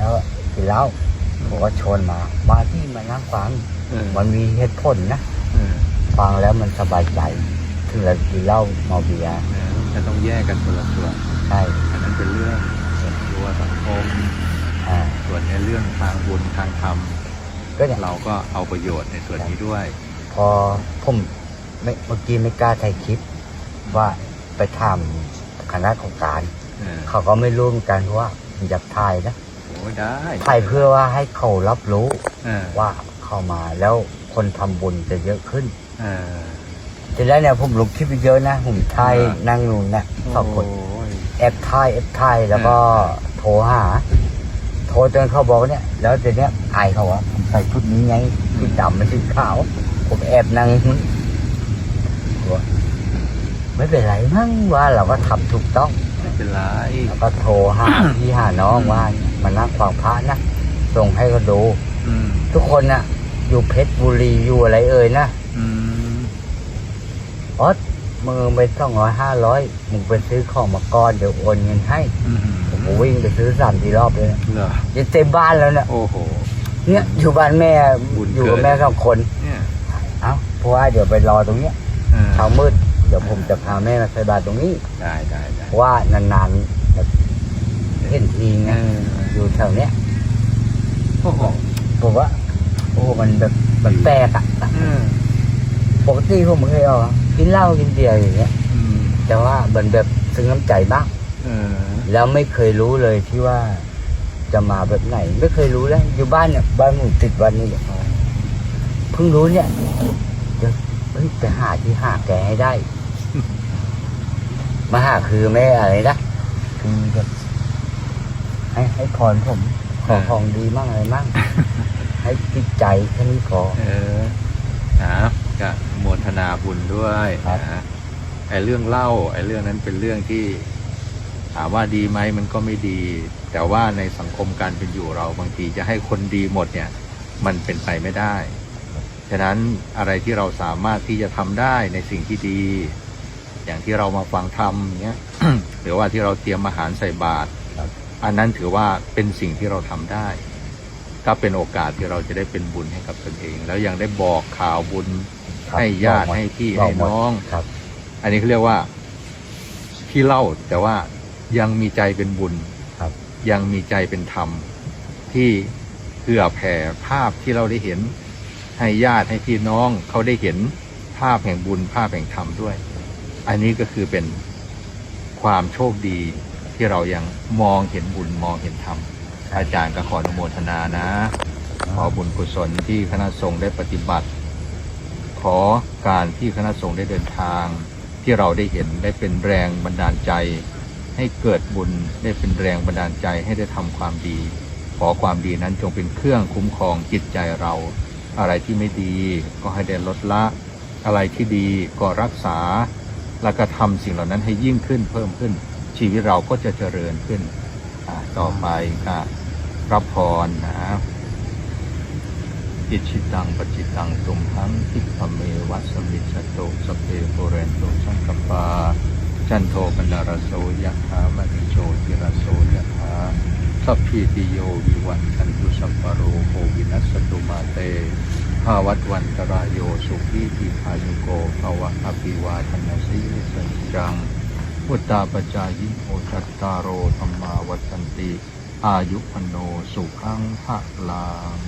แล้วกินเหล้าผมก็ชวนมามาที่มานั่งฟังเออมันมีเหตุผลนะเออฟังแล้วมันสบายใจถึงเรากินเหล้าเมาเบียร์เออจะต้องแยกกันคนละส่วนใช่อันนั้นเป็นเรื่องส่วนตัวสังคมอ่าส่วนในเรื่องทางบุญทางธรรมก็เนี่ยเราก็เอาประโยชน์ในส่วนนี้ด้วย พอผมไม่เมื่อกี้ไม่กล้าถ่ายคลิปว่าไปทำคณะของการเออเขาก็ไม่รู้เหมือนกันว่าผมอยากถ่ายนะโอ้ยได้ถ่ายเพื่อว่าให้เขารับรู้เออว่าเข้ามาแล้วคนทำบุญจะเยอะขึ้นเออทีแรกเนี่ยผมลงคลิปไปเยอะนะผมถ่ายอ่า นั่นั่งนู่นนะสองคนโอ้ยแอบถ่ายแอบถ่ายแล้วก็อ่าโทรหา โทรจนเขาบอกว่าเนี่ย แล้วทีเนี้ยอายเขาว่าผมใส่ชุดนี้ไงชุดดำไม่ใช่ขาว ผมแอบนั่งว่าไม่เป็นไรมั้งว่าเราก็ทำถูกต้อง ไม่เป็นไร แล้วก็โทรหา พี่หาน้องว่า มานั่งฟังพระนะส่งให้เขาดูอืมทุกคนนะ่ะ อยู่เพชรบุรีอยู่อะไรเอ่ยนะอืมออสมือไปสองร้อยห้าร้อยมึงไปซื้อของมาก่อนเดี๋ยวโอนเงินให้อืมผมก็วิ่งไปซื้อสามสี่รอบเลยนะเหรอยังเต็มบ้านแล้วเนี่ยโอ้โหเนี่ยอยู่บ้านแม่บุญอยู่กับเกิดแม่สองคนเนี่ยเอ้าเพราะว่าเดี๋ยวไปรอตรงเนี้ยเออเช้ามืดเดี๋ยวผมจะพาแม่มาใส่บาตรตรงนี้ได้ได้ได้เพราะว่านานๆแบบเห็นทีไงเอออยู่แถวเนี้ยโอ้โหผมว่า โอ้มันแบบมันแปลกอะเออปกติผมเคยเอากินเหล้ากินเบียร์อย่างเงี้ย อืมแต่ว่ามันแบบซึ้งน้ำใจบ้างเออแล้วไม่เคยรู้เลยที่ว่าจะมาแบบไหน ไม่เคยรู้เลยอยู่บ้านเนี่ยบ้านหมู่ติดวันนี้เนี่ยเพิ่งรู้เนี่ยเดี๋ยวเฮ้ยไปหาที่หาแกให้ได้ มาหาคือแม่อะไรนะคือแบบ ให้ให้พรผม ขอของดีมั่งอะไรมั่งให้จิตใจแค่นี้พอเออนะก็โมทนาบุญด้วยครับนะไอ้เรื่องเล่าไอ้เรื่องนั้นเป็นเรื่องที่ถามว่าดีไหมมันก็ไม่ดี แต่ว่าในสังคมการเป็นอยู่เราบางทีจะให้คนดีหมดเนี่ย มันเป็นไปไม่ได้ ฉะนั้นอะไรที่เราสามารถที่จะทำได้ในสิ่งที่ดี อย่างที่เรามาฟังธรรมอย่างเงี้ยหรือว่าที่เราเตรียมอาหารใส่บาตรครับ อันนั้นถือว่าเป็นสิ่งที่เราทำได้ก็เป็นโอกาสที่เราจะได้เป็นบุญให้กับตนเอง แล้วยังได้บอกข่าวบุญครับให้ญาติบอกมดให้พี่บกให้หมดน้องครับ อันนี้เขาเรียกว่าที่เล่าแต่ว่ายังมีใจเป็นบุญครับ ยังมีใจเป็นธรรม ที่เผื่อแผ่ภาพที่เราได้เห็น ให้ญาติให้พี่น้องเขาได้เห็นภาพแห่งบุญภาพแห่งธรรมด้วย อันนี้ก็คือเป็นความโชคดี ที่เรายังมองเห็นบุญมองเห็นธรรมอาจารย์ก็ขออนุโมทนานะ ขอบุญกุศลที่คณะสงฆ์ได้ปฏิบัติ ขอการที่คณะสงฆ์ได้เดินทาง ที่เราได้เห็นได้เป็นแรงบันดาลใจ ให้เกิดบุญได้เป็นแรงบันดาลใจให้ได้ทำความดี ขอความดีนั้นจงเป็นเครื่องคุ้มครองจิตใจเรา อะไรที่ไม่ดีก็ให้ได้ลดละ อะไรที่ดีก็รักษา แล้วก็ทำสิ่งเหล่านั้นให้ยิ่งขึ้นเพิ่มขึ้น ชีวิตเราก็จะเจริญขึ้นต่อไปก็รับพรนะอิชิตังปจิตังตุมหังทิพเมวัสมิจโตสเพโปเรนโตสังกปาจันโทปนารโสยะถามณิโชติรโสยะถาสัพพิติโยวิวันชันตุสัพพะโรโควินัสตุมาเตภาวัตวันตรายโยสุขีทีพายุโกภาวะอภิวาทนาสิสัจจัง พุทตาปจายิโอจัตตารโอธรรมาวัตันติ อายุพโนสุขังภะลาง